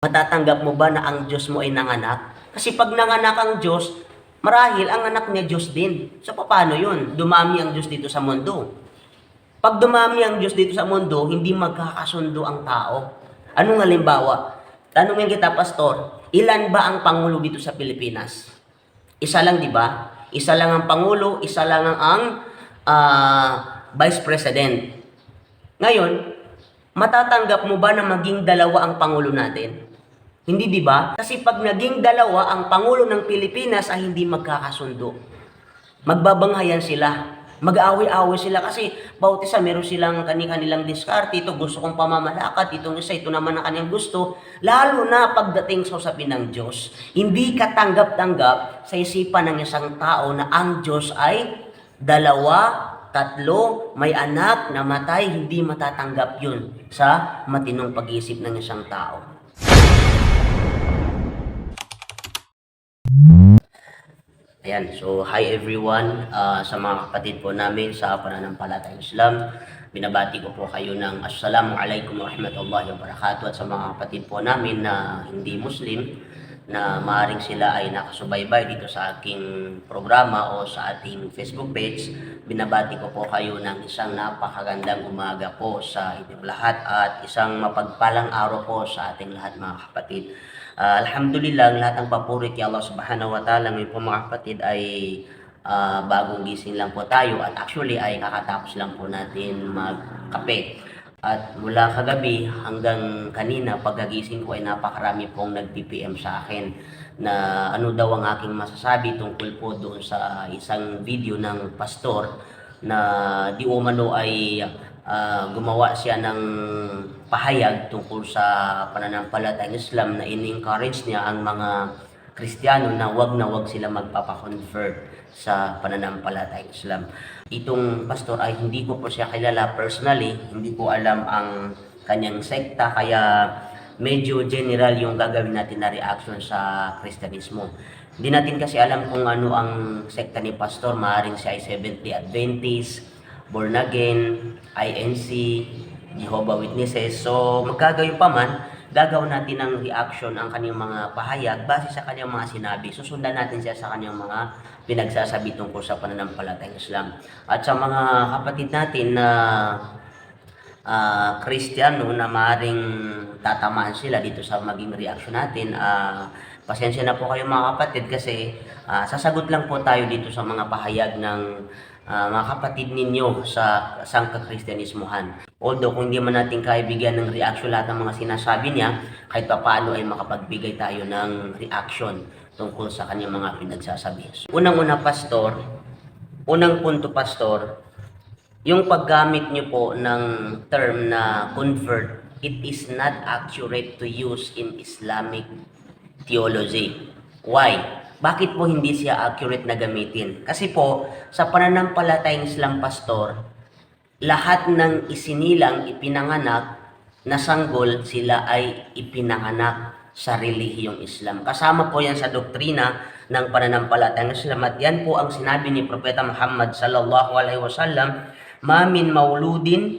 Matatanggap mo ba na ang Diyos mo ay nanganak? Kasi pag nanganak ang Diyos, marahil ang anak niya Diyos din. So paano yun? Dumami ang Diyos dito sa mundo. Pag dumami ang Diyos dito sa mundo, hindi magkakasundo ang tao. Anong halimbawa? Tanungin kita, Pastor, ilan ba ang Pangulo dito sa Pilipinas? Isa lang, di ba? Isa lang ang Pangulo, isa lang ang, ah, Vice President. Ngayon, matatanggap mo ba na maging dalawa ang Pangulo natin? Hindi, di ba? Kasi pag naging dalawa ang Pangulo ng Pilipinas ay hindi magkakasundo. Magbabanghayan sila. Mag-aaway-away sila kasi bawat isa meron silang kani-kanilang diskarte. Ito gusto kong pamamalakad, itong isa, ito naman ang kanyang gusto. Lalo na pagdating sa usapin ng Diyos. Hindi katanggap-tanggap sa isipan ng isang tao na ang Diyos ay dalawa, tatlo, may anak, namatay, hindi matatanggap yun sa matinong pag-iisip ng isang tao. Ayan, so hi everyone Ah, sa mga kapatid po namin sa pananampalatayang Islam. Binabati ko po kayo ng Assalamu alaikum warahmatullahi wabarakatuh at sa mga kapatid po namin na hindi Muslim na maaring sila ay nakasubaybay dito sa aking programa o sa ating Facebook page. Binabati ko po kayo ng isang napakagandang umaga po sa inyong lahat at isang mapagpalang araw po sa ating lahat mga kapatid. Ah, alhamdulillah, lahat ng papuri kay Allah subhanahu wa ta'ala ngayon po mga kapatid ay ah, bagong gising lang po tayo at actually ay kakatapos lang po natin magkape. At mula kagabi hanggang kanina pagkagising ko ay napakarami pong nag-PPM sa akin na ano daw ang aking masasabi tungkol po doon sa isang video ng pastor na di umano ay ah, gumawa siya ng pahayag tungkol sa pananampalatayang Islam na in-encourage niya ang mga Kristiyano na wag na wag sila magpapakonvert sa pananampalatayang Islam. Itong pastor ay hindi ko po siya kilala personally, hindi ko alam ang kanyang sekta kaya medyo general yung gagawin natin na reaction sa Kristyanismo. Hindi natin kasi alam kung ano ang sekta ni pastor, maaaring siya ay Seventh Day Adventist, Born Again, INC, Jehovah Witnesses. So magkagayon pa man, gagawin natin ng reaction ang kanyang mga pahayag base sa kanyang mga sinabi. Susundan natin siya sa kanyang mga pinagsasabi tungkol sa pananampalatayang Islam. At sa mga kapatid natin na ah Kristiyano na maaaring tatamaan sila dito sa maging reaction natin, ah pasensya na po kayo mga kapatid kasi ah, sasagot lang po tayo dito sa mga pahayag ng ah, mga kapatid ninyo sa sangkakristyanismohan. Although kung hindi man natin kaya bigyan ng reaction lahat ng mga sinasabi niya, kahit pa paano ay makapagbigay tayo ng reaction tungkol sa kanyang mga pinagsasabi. Unang-una, Pastor, unang punto, Pastor, yung paggamit niyo po ng term na convert, it is not accurate to use in Islamic theology. Why? Bakit po hindi siya accurate na gamitin? Kasi po, sa pananampalatayang Islam pastor, lahat ng isinilang ipinanganak na sanggol, sila ay ipinanganak sa relihiyong Islam. Kasama po yan sa doktrina ng pananampalatayang Islam at yan po ang sinabi ni Propeta Muhammad sallallahu alaihi wasallam, "Ma min mauludin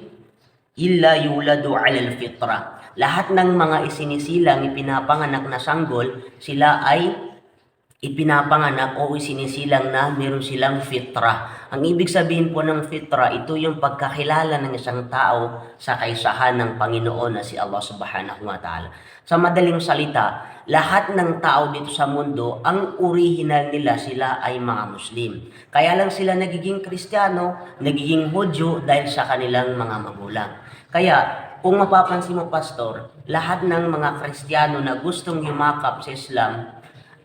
illa yuladu alal fitra." Lahat ng mga isinisilang ipinapanganak na sanggol, sila ay ipinapanganak o isinisilang na meron silang fitra. Ang ibig sabihin po ng fitra, ito yung pagkakilala ng isang tao sa kaisahan ng Panginoon na si Allah subhanahu wa ta'ala. Sa madaling salita, lahat ng tao dito sa mundo, ang original nila sila ay mga Muslim. Kaya lang sila nagiging Kristiyano, nagiging Hudyo dahil sa kanilang mga magulang. Kaya, kung mapapansin mo, Pastor, lahat ng mga Kristiyano na gustong yumakap sa Islam,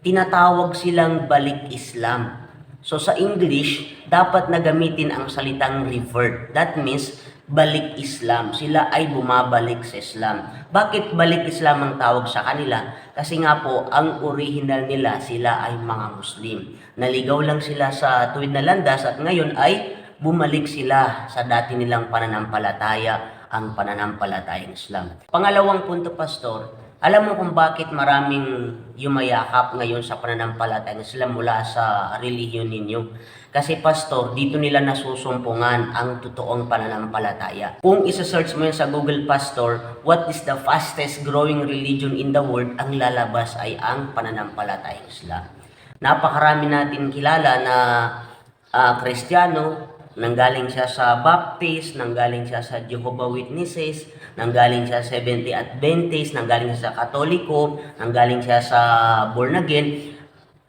tinatawag silang balik Islam. So sa English, dapat na gamitin ang salitang revert. That means balik Islam. Sila ay bumabalik sa Islam. Bakit balik Islam ang tawag sa kanila? Kasi nga po, ang original nila, sila ay mga Muslim. Naligaw lang sila sa tuwid na landas at ngayon ay bumalik sila sa dati nilang pananampalataya, ang pananampalatayang Islam. Pangalawang punto, Pastor, Alam mo kung bakit maraming yumayakap ngayon sa pananampalataya Islam mula sa relihiyon ninyo? Kasi pastor, dito nila nasusumpungan ang totoong pananampalataya. Kung isa-search mo yan sa Google Pastor, what is the fastest growing religion in the world, ang lalabas ay ang pananampalataya Islam. Napakarami natin kilala na ah, Kristiyano, nanggaling siya sa Baptist, nanggaling siya sa Jehovah Witnesses, nanggaling siya sa Seventh Adventist, nanggaling siya sa Katoliko, nanggaling siya sa Born Again.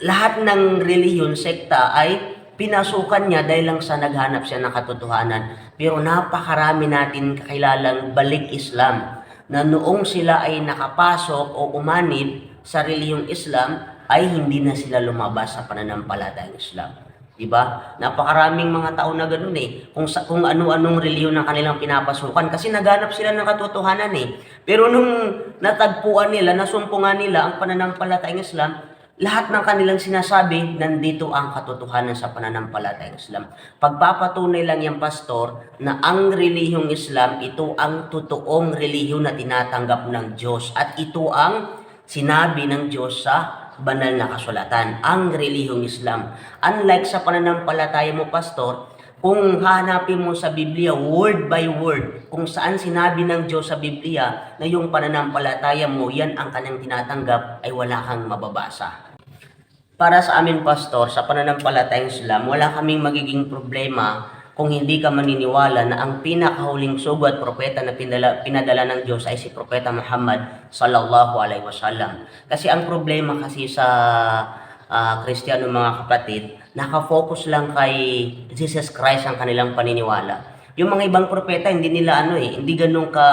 Lahat ng relihiyon, sekta ay pinasukan niya dahil lang sa naghanap siya ng katotohanan. Pero napakarami natin kakilalang balik Islam na noong sila ay nakapasok o umanib sa relihiyong Islam ay hindi na sila lumabas sa pananampalatayang Islam. Diba? Napakaraming mga tao na ganoon eh. Kung, sa, kung ano-anong reliyon ng kanilang pinapasukan. Kasi naghanap sila ng katotohanan eh. Pero nung natagpuan nila, nasumpungan nila ang pananampalatayang Islam, lahat ng kanilang sinasabi, nandito ang katotohanan sa pananampalatayang Islam. Pagpapatunay lang yung pastor na ang relihiyong Islam, ito ang totoong relihiyon na tinatanggap ng Diyos. At ito ang sinabi ng Diyos sa banal na kasulatan, ang relihiyong Islam. Unlike sa pananampalataya mo, pastor, kung hahanapin mo sa Biblia word by word kung saan sinabi ng Diyos sa Biblia na yung pananampalataya mo, yan ang kanyang tinatanggap, ay wala kang mababasa. Para sa amin, Pastor, sa pananampalatayang Islam, wala kaming magiging problema kung hindi ka maniniwala na ang pinakahuling sugat propeta na pinadala, pinadala ng Diyos ay si Propeta Muhammad sallallahu alaihi wasallam. Kasi ang problema kasi sa ah, Kristiyano mga kapatid, nakafocus lang kay Jesus Christ ang kanilang paniniwala. Yung mga ibang propeta, hindi nila ano eh, hindi ganun ka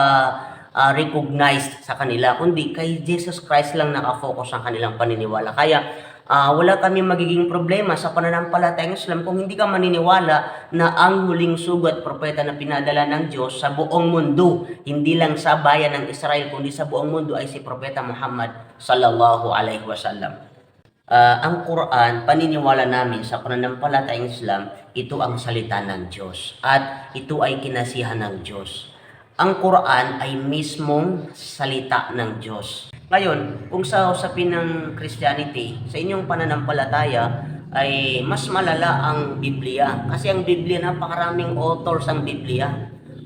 ah, recognized sa kanila, kundi kay Jesus Christ lang nakafocus ang kanilang paniniwala. Kaya ah, wala kami magiging problema sa pananampalatayang Islam kung hindi ka maniniwala na ang huling sugat propeta na pinadala ng Diyos sa buong mundo, hindi lang sa bayan ng Israel, kundi sa buong mundo ay si Propeta Muhammad sallallahu alaihi wasallam. Ah, ang Quran, paniniwala namin sa pananampalatayang Islam, ito ang salita ng Diyos at ito ay kinasihan ng Diyos. Ang Quran ay mismong salita ng Diyos. Ngayon, kung sa usapin ng Christianity, sa inyong pananampalataya, ay mas malala ang Biblia. Kasi ang Biblia, napakaraming authors ang Biblia.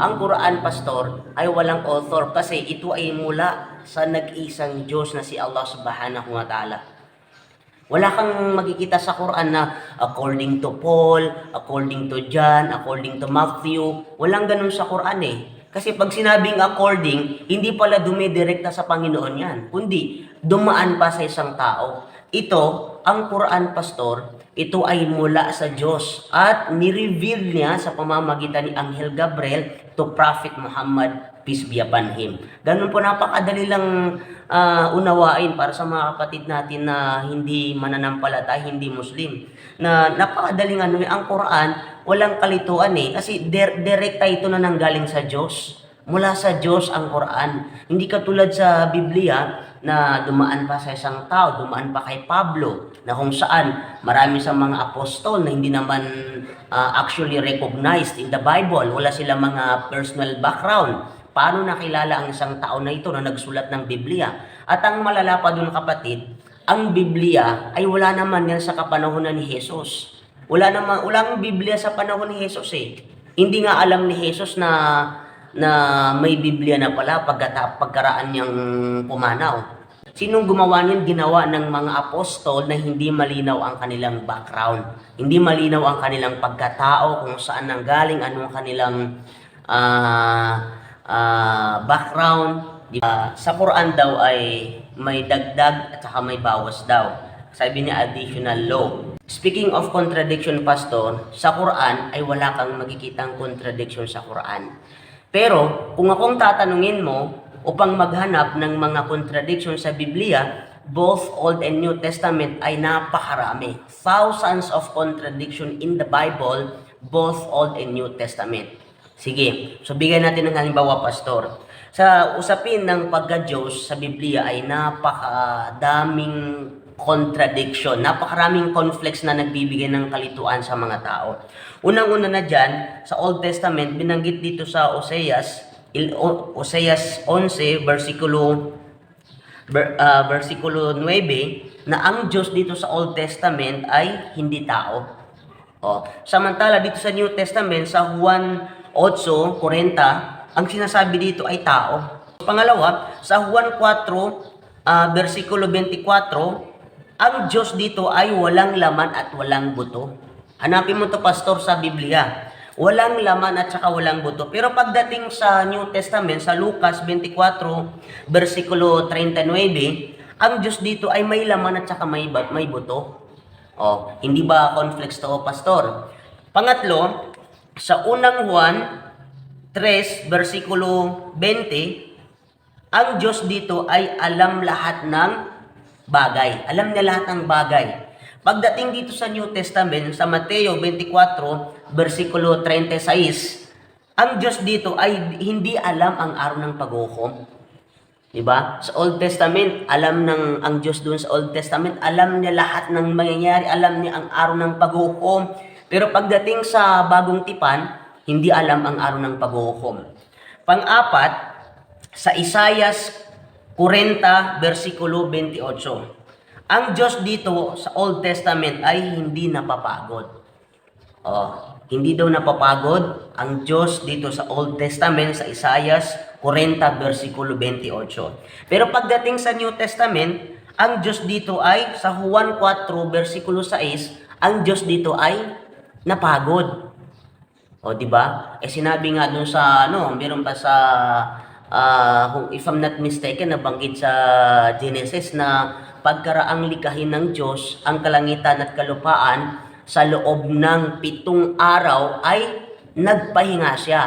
Ang Quran, Pastor, ay walang author kasi ito ay mula sa nag-isang Diyos na si Allah subhanahu wa ta'ala. Wala kang makikita sa Quran na according to Paul, according to John, according to Matthew. Walang ganun sa Quran eh. Kasi pag sinabing according, hindi pala dumidirekta sa Panginoon yan. Kundi, dumaan pa sa isang tao. Ito, ang Quran, Pastor, ito ay mula sa Diyos at ni-reveal niya sa pamamagitan ni Anghel Gabriel to Prophet Muhammad, peace be upon him. Ganun po napakadali lang ah, unawain para sa mga kapatid natin na hindi mananampalatay, hindi Muslim. Na napakadaling ano, ang Quran, walang kalituan eh. Kasi der- direkta ito na nanggaling sa Diyos. Mula sa Diyos ang Quran. Hindi katulad sa Biblia na dumaan pa sa isang tao, dumaan pa kay Pablo, na kung saan marami sa mga apostol na hindi naman ah, actually recognized in the Bible. Wala silang mga personal background. Paano nakilala ang isang tao na ito na nagsulat ng Biblia? At ang malala pa dun kapatid, ang Biblia ay wala naman yan sa kapanahonan ni Jesus. Wala naman, walang Biblia sa panahon ni Jesus eh. Hindi nga alam ni Jesus na na may Biblia na pala pagkata, pagkaraan niyang pumanaw. Sinong gumawa niyan? Ginawa ng mga apostol na hindi malinaw ang kanilang background. Hindi malinaw ang kanilang pagkatao, kung saan nanggaling, ano ang kanilang ah, ah, background. Di ba? sa Quran daw ay may dagdag at saka may bawas daw. Sabi niya additional law. Speaking of contradiction, Pastor, sa Quran ay wala kang makikitang contradiction sa Quran. Pero kung akong tatanungin mo upang maghanap ng mga contradiction sa Biblia, both Old and New Testament ay napakarami. Thousands of contradiction in the Bible, both Old and New Testament. Sige, so bigyan natin ng halimbawa, Pastor. Sa usapin ng pagka-Diyos sa Biblia ay napakadaming contradiction, napakaraming conflicts na nagbibigay ng kalituan sa mga tao. Unang-una na dyan, sa Old Testament, binanggit dito sa Oseas, O- Oseas 11, versikulo ah, versikulo 9 na ang Diyos dito sa Old Testament ay hindi tao. Oh, samantala dito sa New Testament sa Juan 8:40, ang sinasabi dito ay tao. Pangalawa, sa Juan 4 ah, versikulo 24, ang Diyos dito ay walang laman at walang buto. Hanapin mo to pastor sa Biblia. Walang laman at saka walang buto. Pero pagdating sa New Testament, sa Lucas 24, versikulo 39, ang Diyos dito ay may laman at saka may, may buto. Oh, hindi ba conflicts to, pastor? Pangatlo, sa unang Juan 3, versikulo 20, ang Diyos dito ay alam lahat ng bagay. Alam niya lahat ng bagay. Pagdating dito sa New Testament, sa Mateo 24, versikulo 36, ang Diyos dito ay hindi alam ang araw ng paghukom. Diba? Sa Old Testament, alam ng ang Diyos doon sa Old Testament, alam niya lahat ng mangyayari, alam niya ang araw ng paghukom. Pero pagdating sa bagong tipan, hindi alam ang araw ng paghukom. Pang-apat, sa Isayas 40, versikulo 28. Ang Diyos dito sa Old Testament ay hindi napapagod. Oh, hindi daw napapagod ang Diyos dito sa Old Testament sa Isaias 40 versikulo 28. Pero pagdating sa New Testament, ang Diyos dito ay sa Juan 4 versikulo 6, ang Diyos dito ay napagod. O di ba? Eh sinabi nga doon sa ano, meron pa sa ah, kung if I'm not mistaken nabanggit sa Genesis na pagkaraang likahin ng Diyos ang kalangitan at kalupaan sa loob ng pitong araw ay nagpahinga siya.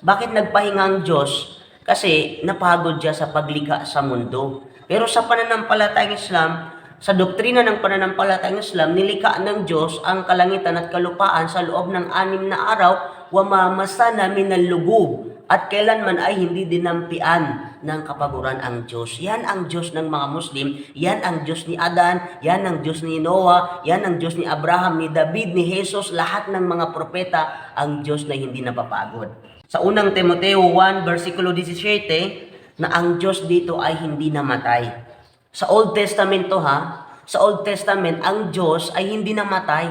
Bakit nagpahinga ang Diyos? Kasi napagod siya sa paglikha sa mundo. Pero sa pananampalatayang Islam, sa doktrina ng pananampalatayang Islam, nilikha ng Diyos ang kalangitan at kalupaan sa loob ng anim na araw, wamamasa namin ng lugub at kailanman ay hindi dinampian ng kapaguran ang Diyos. Yan ang Diyos ng mga Muslim, yan ang Diyos ni Adan, yan ang Diyos ni Noah, yan ang Diyos ni Abraham, ni David, ni Jesus, lahat ng mga propeta, ang Diyos na hindi napapagod. Sa unang Timoteo 1, versikulo 17, na ang Diyos dito ay hindi namatay. Sa Old Testament to ha, sa Old Testament, ang Diyos ay hindi namatay.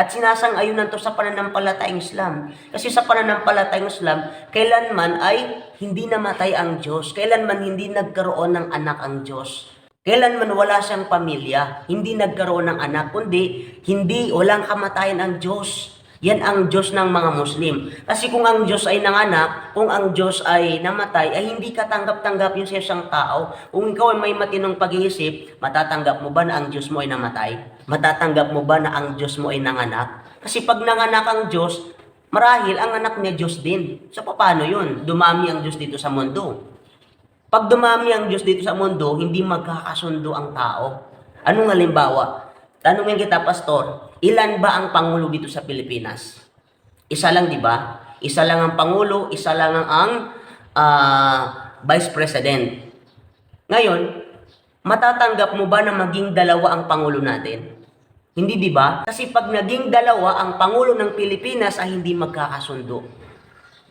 At sinasang-ayunan to sa pananampalatayang Islam. Kasi sa pananampalatayang Islam, kailanman ay hindi namatay ang Diyos. Kailanman hindi nagkaroon ng anak ang Diyos. Kailanman wala siyang pamilya, hindi nagkaroon ng anak, kundi hindi walang kamatayan ang Diyos. Yan ang Diyos ng mga Muslim. Kasi kung ang Diyos ay nanganak, kung ang Diyos ay namatay, ay hindi katanggap-tanggap yun sa isang tao. Kung ikaw ay may matinong pag-iisip, matatanggap mo ba na ang Diyos mo ay namatay? Matatanggap mo ba na ang Diyos mo ay nanganak? Kasi pag nanganak ang Diyos, marahil ang anak niya Diyos din. So paano yun? Dumami ang Diyos dito sa mundo. Pag dumami ang Diyos dito sa mundo, hindi magkakasundo ang tao. Anong halimbawa? Tanungin kita, Pastor, ilan ba ang Pangulo dito sa Pilipinas? Isa lang, di ba? Isa lang ang Pangulo, isa lang ang, ah, Vice President. Ngayon, matatanggap mo ba na maging dalawa ang Pangulo natin? Hindi, di ba? Kasi pag naging dalawa ang Pangulo ng Pilipinas ay hindi magkakasundo.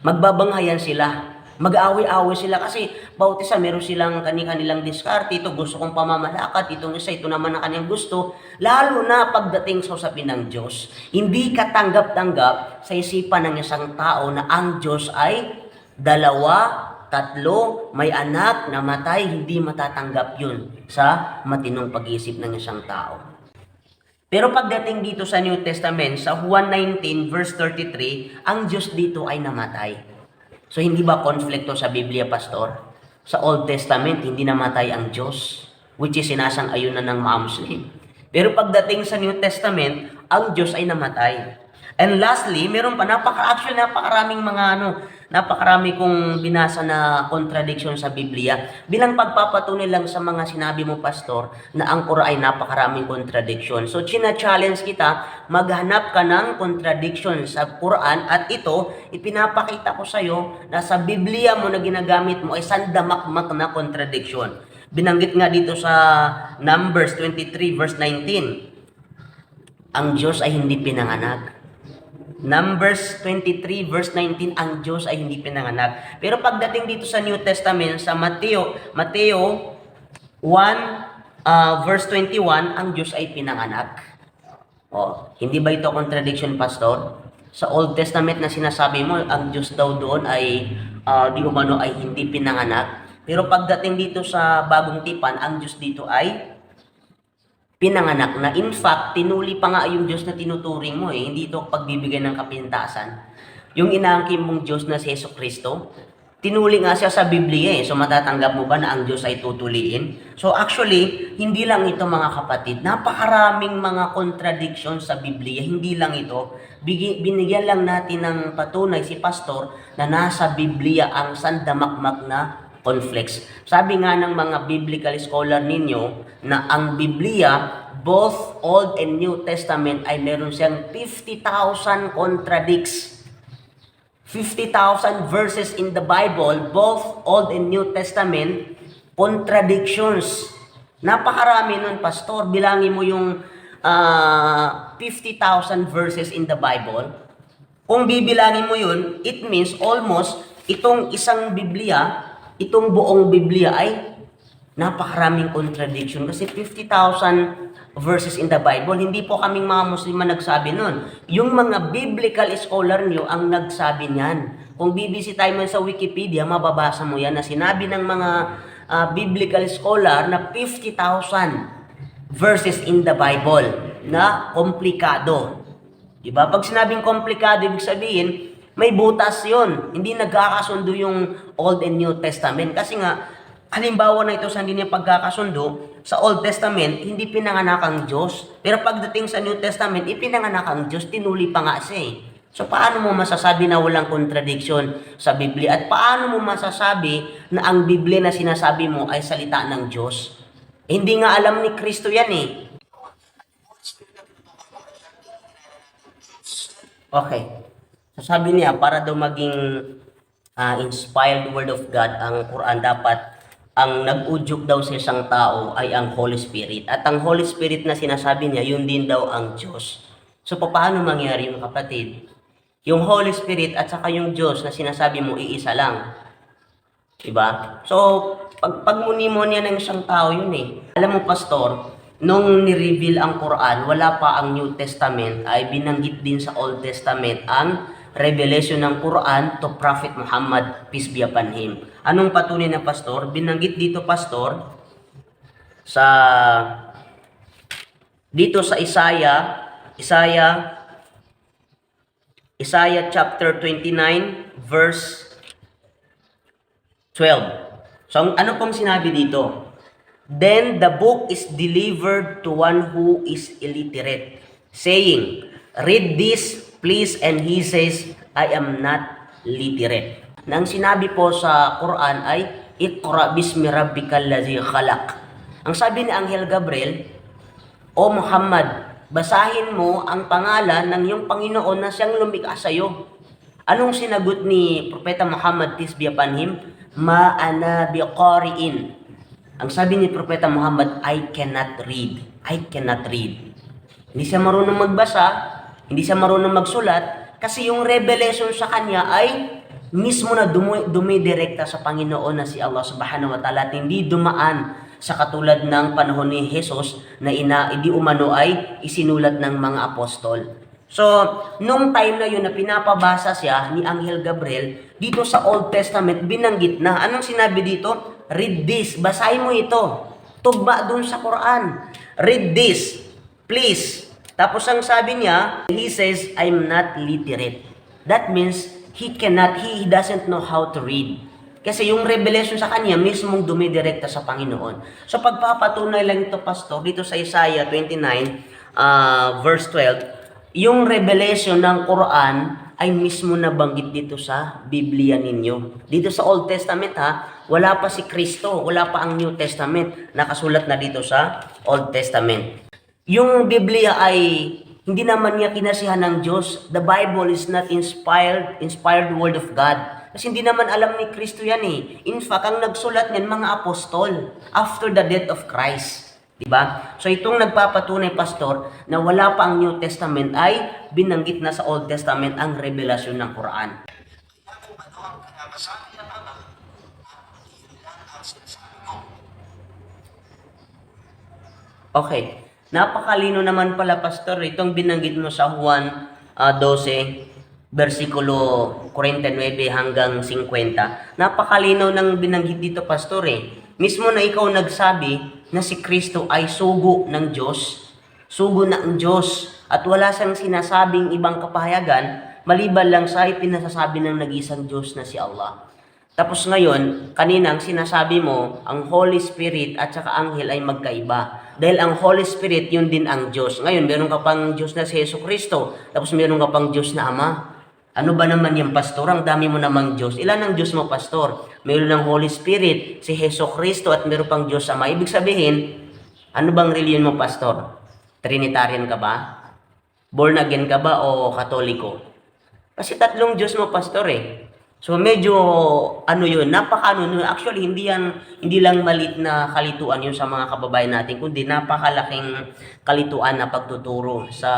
Magbabanghayan sila. Mag-away-away sila kasi bawat isa meron silang kani-kanilang diskarte. Ito gusto kong pamamalakad, itong isa, ito naman ang kanyang gusto. Lalo na pagdating sa usapin ng Diyos. Hindi katanggap-tanggap sa isipan ng isang tao na ang Diyos ay dalawa, tatlo, may anak, namatay, hindi matatanggap yun sa matinong pag-isip ng isang tao. Pero pagdating dito sa New Testament, sa Juan 19 verse 33, ang Diyos dito ay namatay. So hindi ba konflikto sa Biblia, Pastor? Sa Old Testament, hindi namatay ang Diyos, which is sinasang-ayunan ng mga Muslim. Pero pagdating sa New Testament, ang Diyos ay namatay. And lastly, meron pa, napaka, actually napakaraming mga ano, napakarami kong binasa na contradiction sa Biblia. Bilang pagpapatunay lang sa mga sinabi mo, Pastor, na ang Quran ay napakaraming contradiction. So, china-challenge kita, maghanap ka ng contradiction sa Quran at ito, ipinapakita ko sa iyo na sa Biblia mo na ginagamit mo ay sandamakmak na contradiction. Binanggit nga dito sa Numbers 23 verse 19, ang Diyos ay hindi pinanganak. Numbers 23 verse 19, ang Diyos ay hindi pinanganak. Pero pagdating dito sa New Testament, sa Mateo, Mateo 1 ah, verse 21, ang Diyos ay pinanganak. Oh, hindi ba ito contradiction, Pastor? Sa Old Testament na sinasabi mo, ang Diyos daw doon ay ah, di umano ay hindi pinanganak. Pero pagdating dito sa bagong tipan, ang Diyos dito ay pinanganak na in fact, tinuli pa nga yung Diyos na tinuturing mo eh. Hindi ito pagbibigay ng kapintasan. Yung inaangkin mong Diyos na si Yeso Kristo, tinuli nga siya sa Biblia eh. So matatanggap mo ba na ang Diyos ay tutuliin? So actually, hindi lang ito mga kapatid. Napakaraming mga contradiction sa Biblia. Hindi lang ito. Binigyan lang natin ng patunay si Pastor na nasa Biblia ang sandamakmak na conflicts. Sabi nga ng mga biblical scholar ninyo na ang Biblia, both Old and New Testament ay meron siyang 50,000 contradicts. 50,000 verses in the Bible, both Old and New Testament, contradictions. Napakarami nun, Pastor. Bilangin mo yung ah, 50,000 verses in the Bible. Kung bibilangin mo yun, it means almost itong isang Biblia, itong buong Biblia ay napakaraming contradiction kasi 50,000 verses in the Bible. Hindi po kaming mga Muslim ang nagsabi nun. Yung mga biblical scholar nyo ang nagsabi niyan. Kung bibisitahin mo sa Wikipedia, mababasa mo yan na sinabi ng mga ah, biblical scholar na 50,000 verses in the Bible na komplikado. Diba? Pag sinabing komplikado, ibig sabihin, may butas yon. Hindi nagkakasundo yung Old and New Testament. Kasi nga, halimbawa na ito sa hindi niya pagkakasundo, sa Old Testament, hindi pinanganak ang Diyos. Pero pagdating sa New Testament, ipinanganak ang Diyos, tinuli pa nga siya eh. So paano mo masasabi na walang contradiction sa Biblia? At paano mo masasabi na ang Biblia na sinasabi mo ay salita ng Diyos? Eh, hindi nga alam ni Kristo yan eh. Okay. So niya, para daw maging ah, inspired word of God, ang Quran dapat ang nag-udyok daw sa isang tao ay ang Holy Spirit. At ang Holy Spirit na sinasabi niya, yun din daw ang Diyos. So paano mangyari yung kapatid? Yung Holy Spirit at saka yung Diyos na sinasabi mo, iisa lang. Diba? So, pag pagmuni-muni ng isang tao yun eh. Alam mo, Pastor, nung ni-reveal ang Quran, wala pa ang New Testament, ay binanggit din sa Old Testament ang revelation ng Quran to Prophet Muhammad, peace be upon him. Anong patunay na Pastor? Binanggit dito, Pastor, sa dito sa Isaiah, Isaiah Isaiah chapter 29 verse 12. So, ano pong sinabi dito? Then the book is delivered to one who is illiterate, saying, Read this, please, and he says, I am not literate. Nang sinabi po sa Quran ay, Iqra bismi rabbikal ladzi khalaq. Ang sabi ni Anghel Gabriel, O Muhammad, basahin mo ang pangalan ng iyong Panginoon na siyang lumikha sa iyo. Anong sinagot ni Propeta Muhammad, peace be upon him? Ma ana biqari'in. Ang sabi ni Propeta Muhammad, I cannot read. I cannot read. Hindi siya marunong magbasa, hindi siya marunong magsulat, kasi yung revelation sa kanya ay mismo na dumi, dumidirekta sa Panginoon na si Allah subhanahu wa ta'ala at hindi dumaan sa katulad ng panahon ni Jesus na ina, hindi umano ay isinulat ng mga apostol. So, nung time na yun na pinapabasa siya ni Anghel Gabriel, dito sa Old Testament, binanggit na. Anong sinabi dito? Read this. Basahin mo ito. Tugma dun sa Quran. Read this. Please. Tapos ang sabi niya, he says, I'm not literate. That means, he cannot, he doesn't know how to read. Kasi yung revelation sa kanya, mismong dumidirekta sa Panginoon. So pagpapatunay lang ito, Pastor, dito sa Isaiah 29, ah, verse 12, yung revelation ng Quran ay mismo nabanggit dito sa Biblia ninyo. Dito sa Old Testament ha, wala pa si Kristo, wala pa ang New Testament. Nakasulat na dito sa Old Testament. Yung Biblia ay hindi naman niya kinasihan ng Diyos. The Bible is not inspired, inspired word of God. Kasi hindi naman alam ni Kristo yan eh. In fact, ang nagsulat niyan mga apostol after the death of Christ. Diba? So itong nagpapatunay, Pastor, na wala pa ang New Testament ay binanggit na sa Old Testament ang revelasyon ng Quran. Okay. Napakalino naman pala, Pastor, itong binanggit mo sa Juan ah, 12, versikulo 49 hanggang 50. Napakalino ng binanggit dito, Pastor, eh. Mismo na ikaw nagsabi na si Kristo ay sugo ng Diyos, sugo ng Diyos, at wala siyang sinasabing ibang kapahayagan, maliban lang sa ipinasasabi ng nag-isang Diyos na si Allah. Tapos ngayon, kaninang sinasabi mo, ang Holy Spirit at saka anghel ay magkaiba. Dahil ang Holy Spirit, yun din ang Diyos. Ngayon, meron ka pang Diyos na si Yesu Kristo. Tapos meron ka pang Diyos na Ama. Ano ba naman yung pastor? Ang dami mo namang Diyos. Ilan ang Diyos mo, pastor? Meron ng Holy Spirit, si Yesu Kristo, at meron pang Diyos Ama. Ibig sabihin, ano bang reliyon mo, pastor? Trinitarian ka ba? Born again ka ba o katoliko? Kasi tatlong Diyos mo, pastor eh. So medyo ano yun, napaka ano, no, actually hindi yan hindi lang malit na kalituan yun sa mga kababayan natin, kundi napakalaking kalituan na pagtuturo sa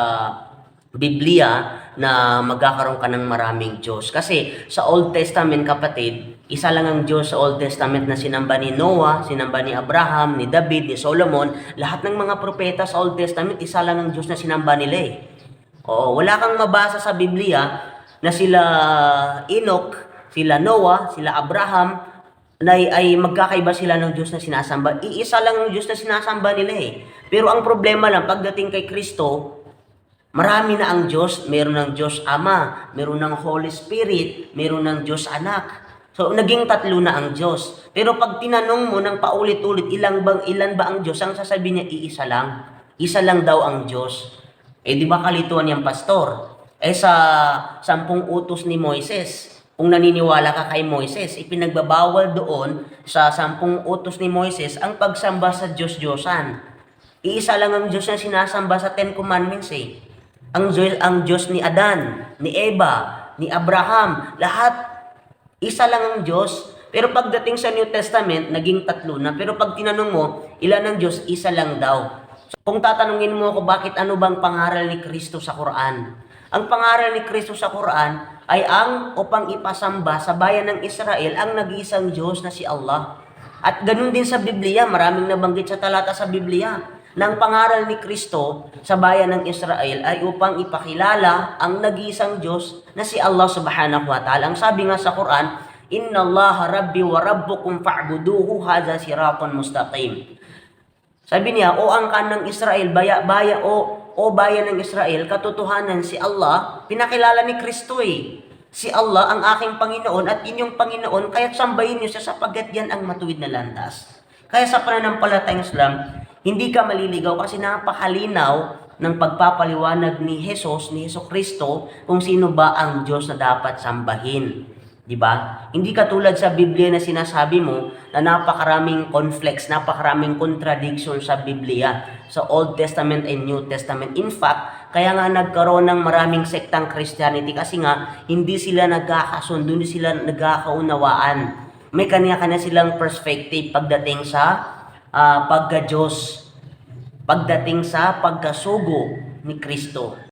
Biblia na magkakaroon ka ng maraming Diyos. Kasi sa Old Testament kapatid, isa lang ang Diyos sa Old Testament na sinamba ni Noah, sinamba ni Abraham, ni David, ni Solomon. Lahat ng mga propeta sa Old Testament, isa lang ang Diyos na sinamba nila eh. Oo, wala kang mabasa sa Biblia na sila Enoch, sila Noah, sila Abraham, na ay, magkakaiba sila ng Diyos na sinasamba. Iisa lang ang Diyos na sinasamba nila eh. Pero ang problema lang, pagdating kay Kristo, marami na ang Diyos. Meron ng Diyos Ama, meron ng Holy Spirit, meron ng Diyos Anak. So, naging tatlo na ang Diyos. Pero pag tinanong mo ng paulit-ulit, ilang bang, ilan ba ang Diyos? Ang sasabihin niya, iisa lang. Isa lang daw ang Diyos. Eh, di ba kalituan yung pastor? Eh, sa sampung utos ni Moises, kung naniniwala ka kay Moises, ipinagbabawal doon sa sampung utos ni Moises ang pagsamba sa Diyos-Diyosan. Iisa lang ang Diyos na sinasamba sa Ten Commandments eh. Ang Diyos, ang Diyos ni Adan, ni Eva, ni Abraham, lahat isa lang ang Diyos. Pero pagdating sa New Testament, naging tatlo na. Pero pag tinanong mo, ilan ang Diyos? Isa lang daw. So, kung tatanungin mo ako bakit ano bang pangaral ni Kristo sa Quran? Ang pangaral ni Kristo sa Quran ay ang upang ipasamba sa bayan ng Israel ang nag-iisang Diyos na si Allah. At ganun din sa Biblia, maraming nabanggit sa talata sa Biblia ang pangaral ni Kristo sa bayan ng Israel ay upang ipakilala ang nag-iisang Diyos na si Allah subhanahu wa ta'ala. Ang sabi nga sa Quran, Inna Allah Rabbi wa Rabbukum fa'buduhu hadha siratun mustaqim. Sabi niya, o ang kanang Israel, baya, baya, o, o bayan ng Israel, katotohanan si Allah, pinakilala ni Kristo eh. Si Allah ang aking Panginoon at inyong Panginoon, kaya't sambahin niyo siya sapagkat yan ang matuwid na landas. Kaya sa pananampalatayang Islam, hindi ka maliligaw kasi napakalinaw ng pagpapaliwanag ni Jesus, ni Heso Kristo, kung sino ba ang Diyos na dapat sambahin. Di ba? Hindi katulad sa Biblia na sinasabi mo na napakaraming conflicts, napakaraming contradiction sa Biblia, sa Old Testament and New Testament. In fact, kaya nga nagkaroon ng maraming sektang Christianity kasi nga hindi sila nagkakasundo, hindi sila nagkakaunawaan. May kanya-kanya silang perspective pagdating sa ah, pagka-Diyos, pagdating sa pagkasugo ni Kristo.